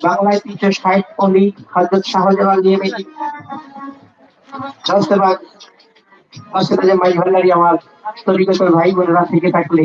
বাংলায় তিনশো ষাট অলি শাহজালাল আমার ভাই বোনেরা থেকে থাকলে।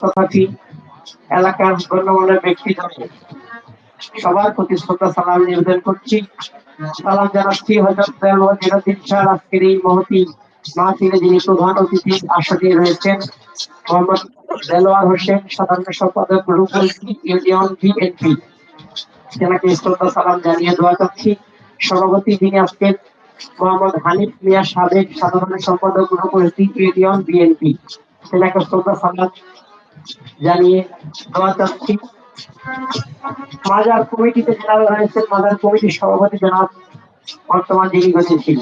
তথাপি এলাকার গণ্যমান্য সবার প্রতি শ্রদ্ধা, সালাম নিবেদন করছি। সালাম জানাচ্ছি হজরত আজকের এই মহতি যিনি প্রধান অতিথি রয়েছেন, মোহাম্মদ দেলোয়ার হোসেন, সাধারণ সম্পাদক রুকুল ইউনিয়ন বিএনপি। তেনাকে শ্রদ্ধা, সালাম জানিয়ে দোয়া করছি। সভাপতি যিনি আজকের মোহাম্মদ হানিফ মিয়া সাবেক সাধারণ সম্পাদক রুকুল ইউনিয়ন বিএনপি। তেনাকে শ্রদ্ধা সালাম জানিয়ে দোয়া চাচ্ছি মাজার কমিটিতে যারা রয়েছেন মাজার কমিটির সভাপতি জনাব বর্তমান যিনি গেছেন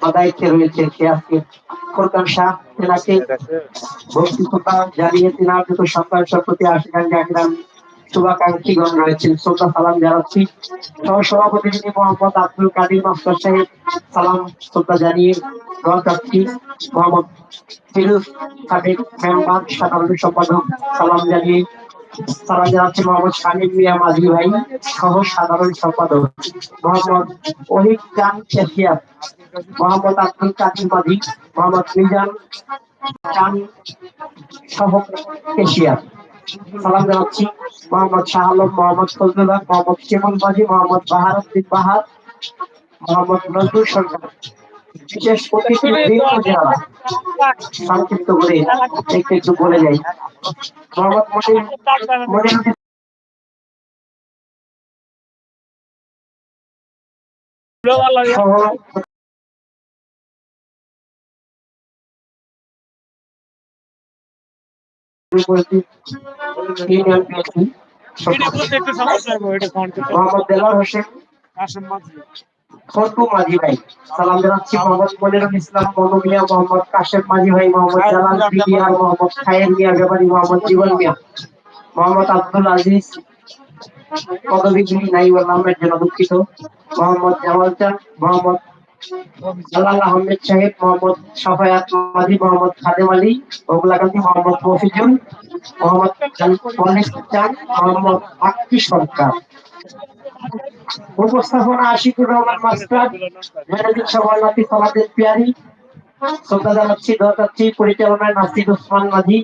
বা দায়িত্বে রয়েছেন সে আজকে ফোরকান শাহ। তেনাকে ভক্তিকতা জানিয়ে তেনার যত সন্তান শুভাকাঙ্ক্ষীগণ রয়েছেন। শ্রদ্ধা সালাম জানাচ্ছি। সহ সভাপতি যিনি মোহাম্মদ আব্দুল কাদির মাস্টার সাহেব, সালাম শ্রদ্ধা জানিয়ে দোয়া মোহাম্মদ ফিরুজ সাবেক মেম্বার, সাধারণ সম্পাদক, সালাম জানিয়ে সালাম জানাচ্ছি মোহাম্মদ শামিম মিয়া মাঝি ভাই, সহ সাধারণ সম্পাদক, মোহাম্মদ ওহিদ খান কেশিয়ার মোহাম্মদ আব্দুল কাদির মাঝি, মোহাম্মদ মিজান খান সহ কেশিয়ার সালাম জানাচ্ছি। মোহাম্মদ শাহ আলম, মোহাম্মদ ফজলুল্লাহ মোহাম্মদ শিমন মাঝি মোহাম্মদ বাহার উদ্দিন বাহার, মোহাম্মদ নজরুল সরকার। বিশেষ অতিথি যারা সংক্ষিপ্ত করে একটু একটু বলে যাই। মোহাম্মদ মনির মনির সহ মোহাম্মদ দেলার হোসেন ফটু মাঝি। ভাই। সালাম জানাচ্ছি মোহাম্মদ মনিরুল ইসলাম মনু মিয়া মোহাম্মদ কাশেম মাঝি ভাই মোহাম্মদ জালাল মিয়া মোহাম্মদ খায়ের মিয়া ব্যাপারী মোহাম্মদ জীবন মিয়া মোহাম্মদ আব্দুল আজিজ পদবী নাই নামের জন্য দুঃখিত মোহাম্মদ জামাল চান মোহাম্মদ জালাল আহমেদ সাহেব, মোহাম্মদ সাফায়াত মাঝি মোহাম্মদ খাদেম আলী ওগুলাকান্তি মোহাম্মদ মফিজুল, মোহাম্মদ চান মোহাম্মদ আক্কি সরকার। উপস্থাপনা আশিকুর রহমান মাস্টার, ম্যানেজিং সভাপতি সমাজের পিয়ারি, শ্রদ্ধা জানাচ্ছি দরকাচ্ছি পরিচালনায় নাসির ওসমান মাঝি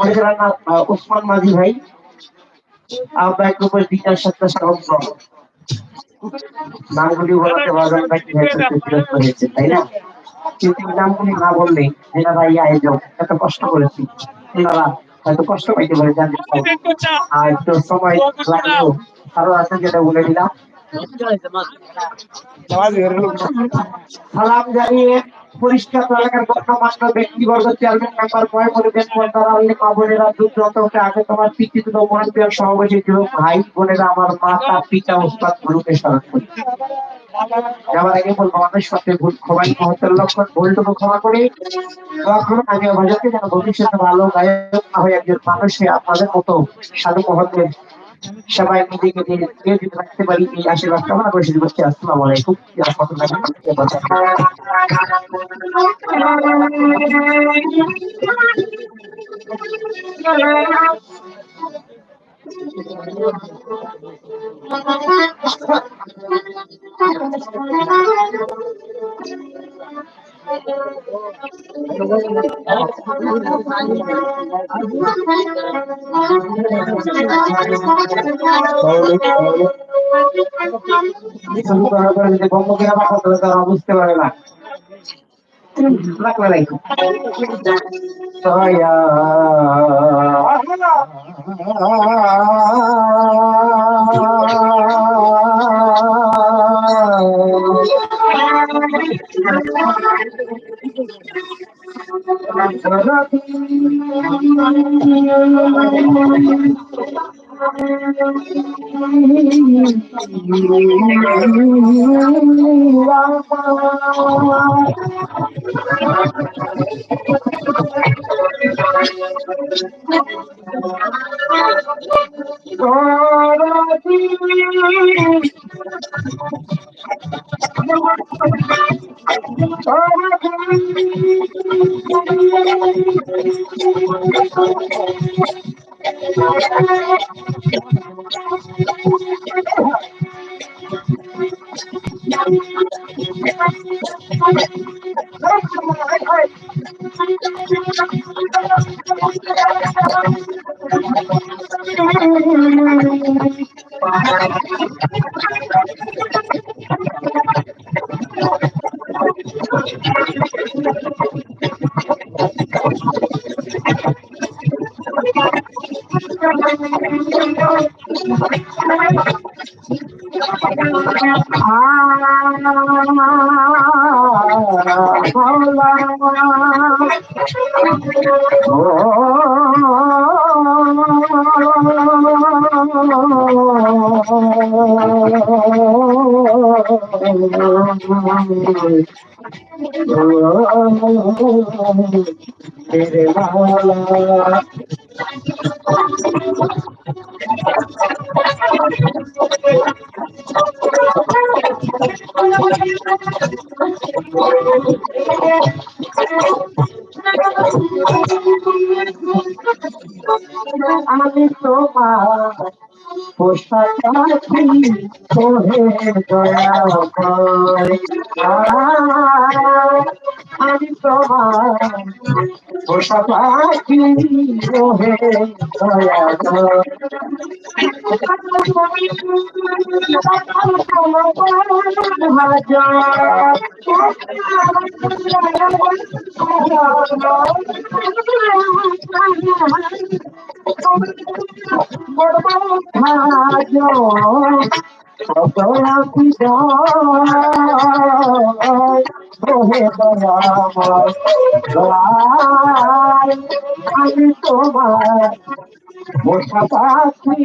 পরিচালনা ওসমান মাঝি ভাই, আহ্বায়ক বিকাশ সত্তা স্বাগত নামগুলি বলাতে বাজার হয়েছে তাই না? কিন্তু নামগুলি না বললে এনারা এই আয়োজক এত কষ্ট করেছি এনারা হয়তো কষ্ট পাইতে পারে জানতে আর একটু সময় লাগলেও আরও আছে যেটা বলে দিলাম। সালাম জানিয়ে পরিষ্কার এলাকার চেয়ারম্যান মেম্বার পিতৃত ভাই বোনেরা, আমার মাতা পিতা, ওস্তাদ গুরুকে স্মরণ করি। আগে আমাদের সাথে ভুল ক্ষমা করে। যেন ভবিষ্যতে ভালো গায়ক না হয়ে একজন মানুষে আপনাদের মতো সাধু মহত্বের সবাই নিজেকে নিয়োজিত রাখতে পারি এই আশীর্বাদ কামনা করে শুরু করছি আসসালামু আলাইকুম। তারা বুঝতে পারে না Thank. Oh Oh, রাখবে নাই আমি তোমার পোষাকাছি তোহে দয়া করে আমি তোমার পোষাকাছি তোহে দয়া করে আমি তোমার মোটা পাখি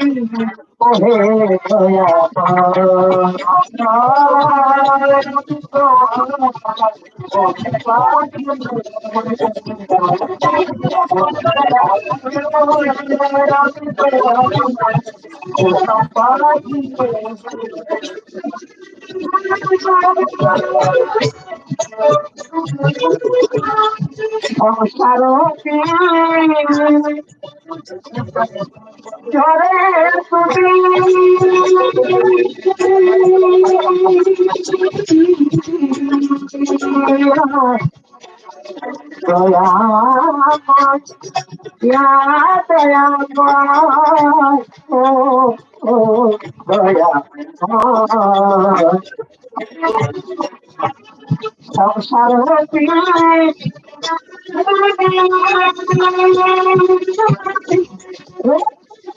ওহে দয়া সংসার ঝরে সংসার আমি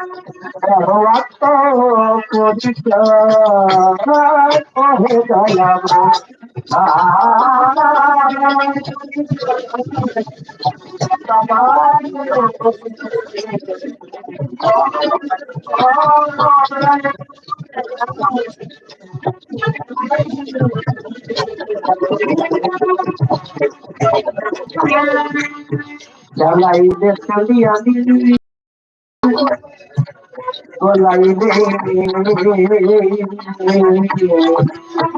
আছি সর্বাত্ম পবিত্র কহে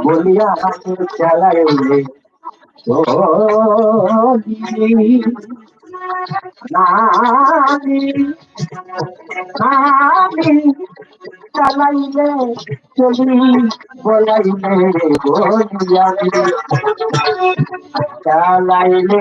বলিয়া নামি চালাইলে চলি বলাইলে বলিয়া চালাইলে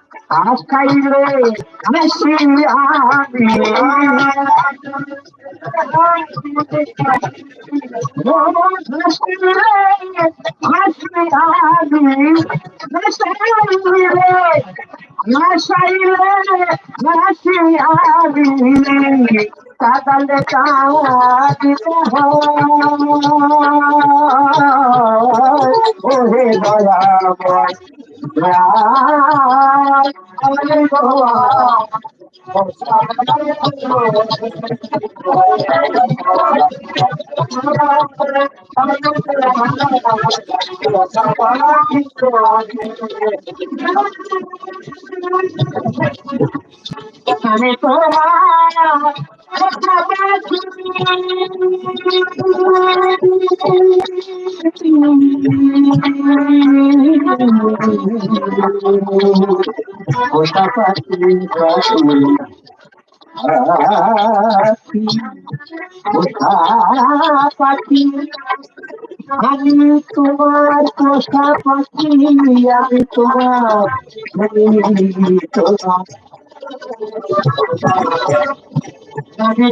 আখাইলে হাসি আমি হাসিলে হাসি আমি হাসিলে হাসাইলে হাসি আমি কাদালে কাঁদিতে ওহে দয়াময় আমি তোমার পাখি আমি তোমার পোষা পাখি আমি তোমার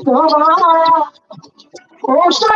তোমার পোষা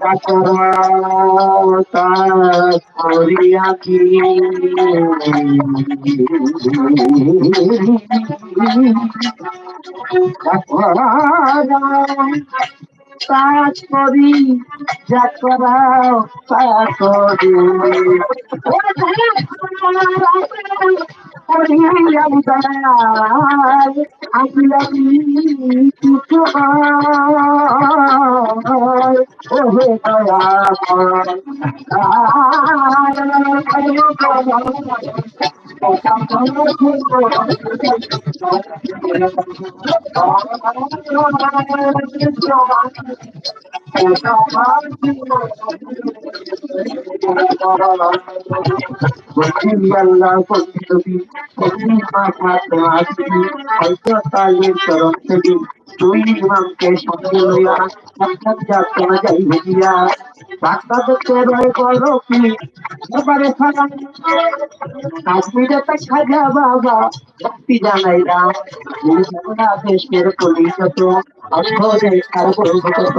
যাত্রাও তা করি আমি কাজ করি যা করাও তা করি আমি দয়াল আমি আমি কিছু ওহে আল্লাহ পদ্ধতি হয়তো তুই ইমামকে সঙ্গে লইয়া সাক্ষাৎ যাত্রা যাই ভেজিয়া ডাক্তার দেখতে রয়ে করো কি এবারে সালাম কাশ্মীরে তো খাজা বাবা ভক্তি জানাইলাম সারা দেশের কলিগত অর্থে আর কত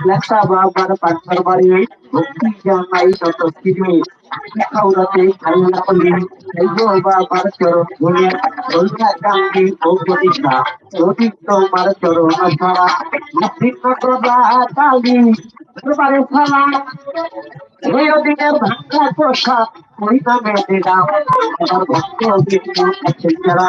লেখা বাবার পাঠার বাড়ি ভক্তি জানাই তত ফিরে খাওয়াতে খাইলা করি এই বাবার চরণ ধরে ধন্যা গাঙ্গি ও প্রতিষ্ঠা যদি তোমার চরণ ছাড়া বিভিন্ন প্রদা কালী তোমার ছাড়া এই দিনের ভাঙ্গা পোশাক ওই নামে দিলাম আমার ভক্ত যারা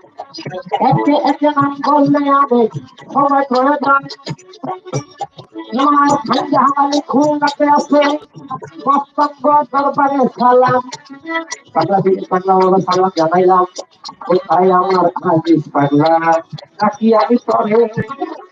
একে নাম বললে আমি সবাই করে যান আমার খানজাহানি খুলনাতে আছে বক্তব্য দরবারে সালাম। পাগলা পাগলা সালাম জানাইলাম, কোথায় আমার আজিজ পাগলা নাকি আমি তবে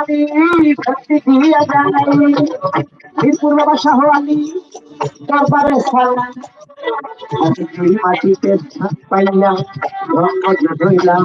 আমি ভক্তি দিয়া জানাই মিরপুর বাবা শাহ আলী দরবারে সালাম মাটিতে পাইলাম রঙ্গ ধইলাম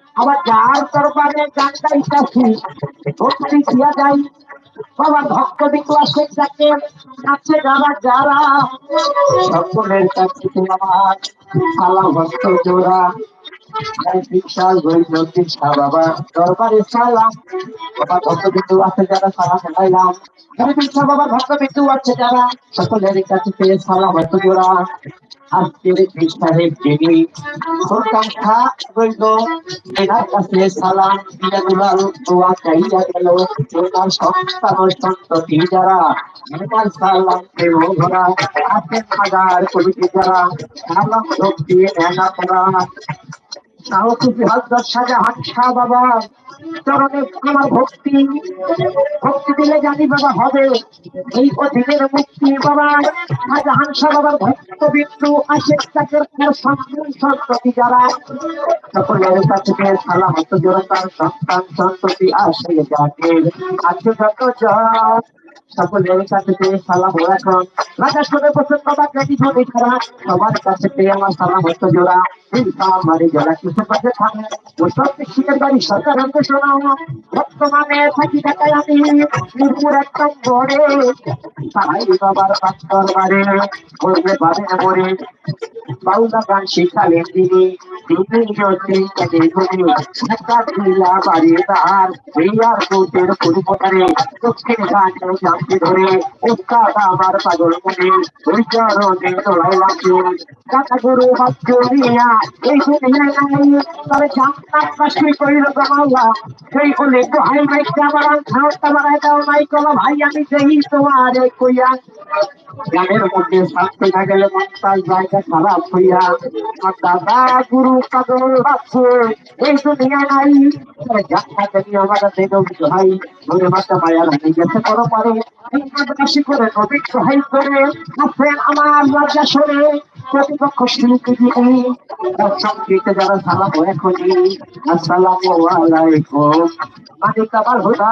আবার যার দরবারে গান গাইতেছি ভক্তি দিয়া যাই। বাবা ভক্ত বিক্লা শেখ যাকে কাছে যারা যারা। সকলের কাছে আমার সালাম ভক্ত জোড়া। বিশাল বৈদ্যুতিক বাবা দরবারে সালাম বাবা ভক্ত বিন্দু আছে যারা সালাম জানাইলাম বাবা ভক্ত বিন্দু আছে যারা সকলের কাছে পেয়ে সালাম ভক্ত জোড়া আজকের খ্রিস্টানের তিনি প্রকাঙ্ক্ষা রইল এনার কাছে সালাম দিয়ে দোয়া চাইয়া গেল ওনার সংস্থান সন্ততি যারা আমার সালাম প্রেম ভরা আছেন হাজার কবিতে যারা সালাম শক্তি এনা করা বাবা। চরণে বাবার ভক্ত। বিন্দু আসে তাকে সম্মান সন্ততি যারা। সকলের কাছে সালাম জোর তার সন্তান আসে যাকে। আছে যত সকলের কাছে পেয়ে সালাম এখন রাজা শুনে পছন্দ বা কেটি ধরে খারা সবার কাছে পেয়ে আমার সালাম হতো জোড়া। আমারে জোড়া কিছু কাছে থাকে? ও সব শিক্ষের বাড়ি সরকার হতে শোনাও বর্তমানে থাকি ঢাকায় আমি। মিরপুর একদম বড়ে। তাই বাবার পাঁচতর বারে করবে বারে মরে বাউলা গান শিখালেন তিনি। তার পূর্বতারে দক্ষিণ জানতে ধরে উস্তাদ আমার পাগল মনে ওই চরণে তোলাই লাগে কাকা গুরু হাত জড়িয়া এই দুনিয়ায় তবে জান্নাত বাসী কইল গমাল্লা সেই বলে দোহাই ভাই আমার খাওয়াটা বাড়াই দাও নাই কলো ভাই, আমি সেই তোমার কইয়া গ্রামের মধ্যে না গেলে জায়গা খারাপ হইয়া দাদা গুরু আছে এই দুনিয়া নাই আমার দেব ভাই মাথা মায়া গেছে পারে করে নবী সহাই করে আমার লজ্জা সরে প্রতিপক্ষ শিল্পী দিয়ে সঙ্গীতে যারা সালাম এখনই আসসালামু আলাইকুম মালিক আমার হুদা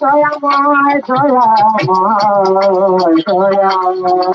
দয়াময় দয়াময় দয়াময়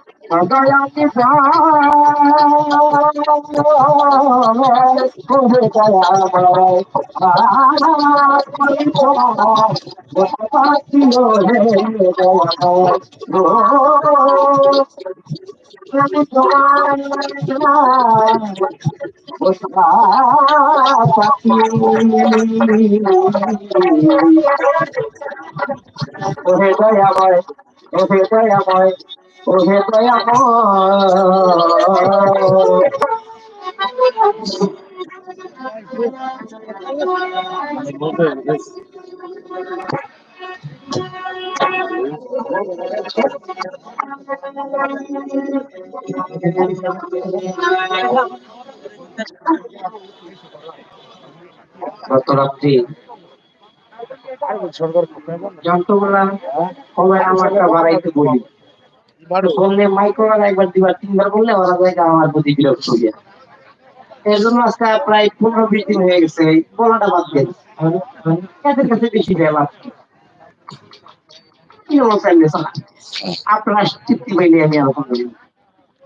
দয়াকে ওহে দয়াময় ওহে দয়াময় রাত্রি যন্ত্রগুলা সবাই আমারটা বাড়াইতে বলি একবার তিনবার বললে ওরা আমার প্রায় পনেরো বিশ দিন হয়ে গেছে বলাটা বাদ বেশি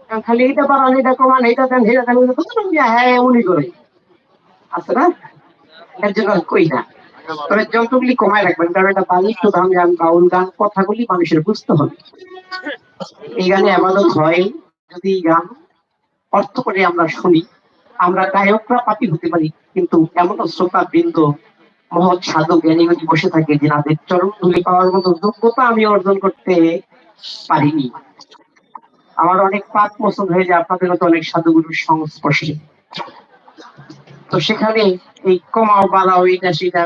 আমি খালি এইটা পারান এটা কমান, এইটা দেন দেন হ্যাঁ এমনই করে। আছে না? এর জন্য কই না। তবে যন্ত্রগুলি কমায় রাখবেন, কারণ এটা তো গান গান বাউল গান কথাগুলি মানুষের বুঝতে হবে। এই গানে আবাদত হয় যদি গান অর্থ করে আমরা শুনি, আমরা গায়করা পাপি হতে পারি, কিন্তু এমন শ্রোতা বৃন্দ মহৎ সাধক, জ্ঞানীগুলি বসে থাকে যে তাদের চরম ধুলি পাওয়ার মতো যোগ্যতা আমি অর্জন করতে পারিনি। আমার অনেক পাপ মোচন হয়ে যায় আপনাদের মতো অনেক সাধুগুরুর সংস্পর্শে। তো সেখানে এই কমাও বাড়াও, এটা সেটা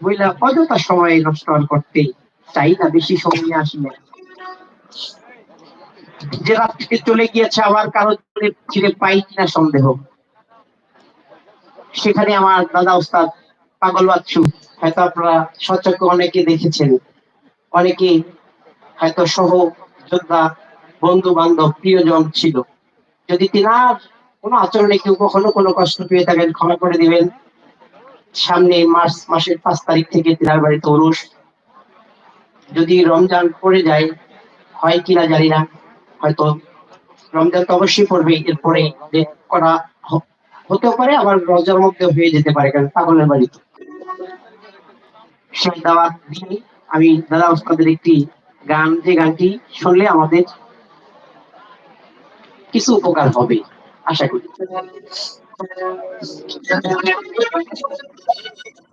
বইলা অযথা সময় নষ্ট করতে চাই না, বেশি সময় আসি না। যে রাত্রিতে চলে গিয়েছে, আবার কারও ফিরে পাই কিনা সন্দেহ। সেখানে আমার দাদা ওস্তাদ পাগল বাচ্চু, হয়তো আপনারা সচক্ষ অনেকে দেখেছেন। অনেকে হয়তো সহ যোদ্ধা বন্ধু বান্ধব প্রিয়জন ছিল। যদি তিনার কোনো আচরণে কেউ কখনো কোনো কষ্ট পেয়ে থাকেন, ক্ষমা করে দিবেন। সামনে মার্চ মাসের পাঁচ তারিখ থেকে তিনার বাড়িতে ওরস। যদি রমজান পড়ে যায়, হয় কিনা জানি না। হয়তো রমজান তো অবশ্যই পড়বে এরপরে করা হতে পারে, আবার রোজার মধ্যে হয়ে যেতে পারে, কারণ পাগলের বাড়ি তো। সেই দাওয়াত দিয়ে আমি দাদা ওস্তাদের একটি গান, যে গানটি শুনলে আমাদের কিছু উপকার হবে, আশা করি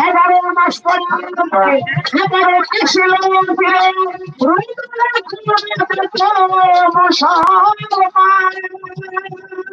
এগারো মাস পরে এগারো কিসে সোজা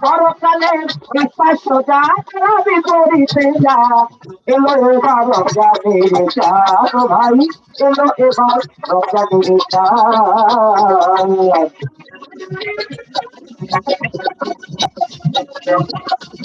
পরকালে সোজা বিপরীতে যা এলো এবার রজা দেবে চার ভাই এলো এবার রজা দেবে চার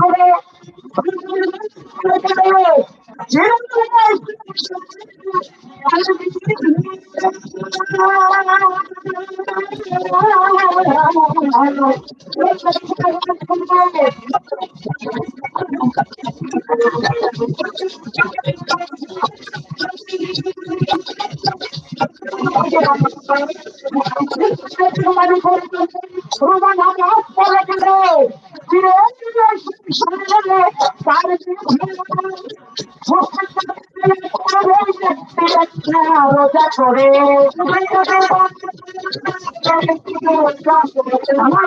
করে তোমার উপর তোমার নাম পড়ে দিল রোজা করে আমার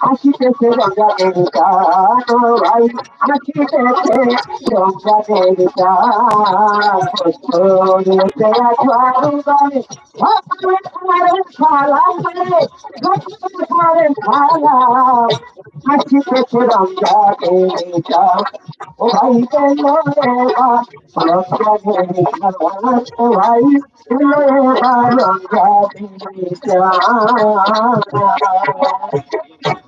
আসিতেছে রঙা দেবিকা ভাই আসিতেছে রঙা দেবিকা আসিতেছে রঙা দেবিকা ও ভাই ও ভাই দেবিকা মানে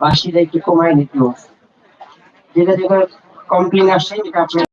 বাসিটা একটু কমায় নিতে যেটা যেটা কমপ্লেন আসছে এটা আপনি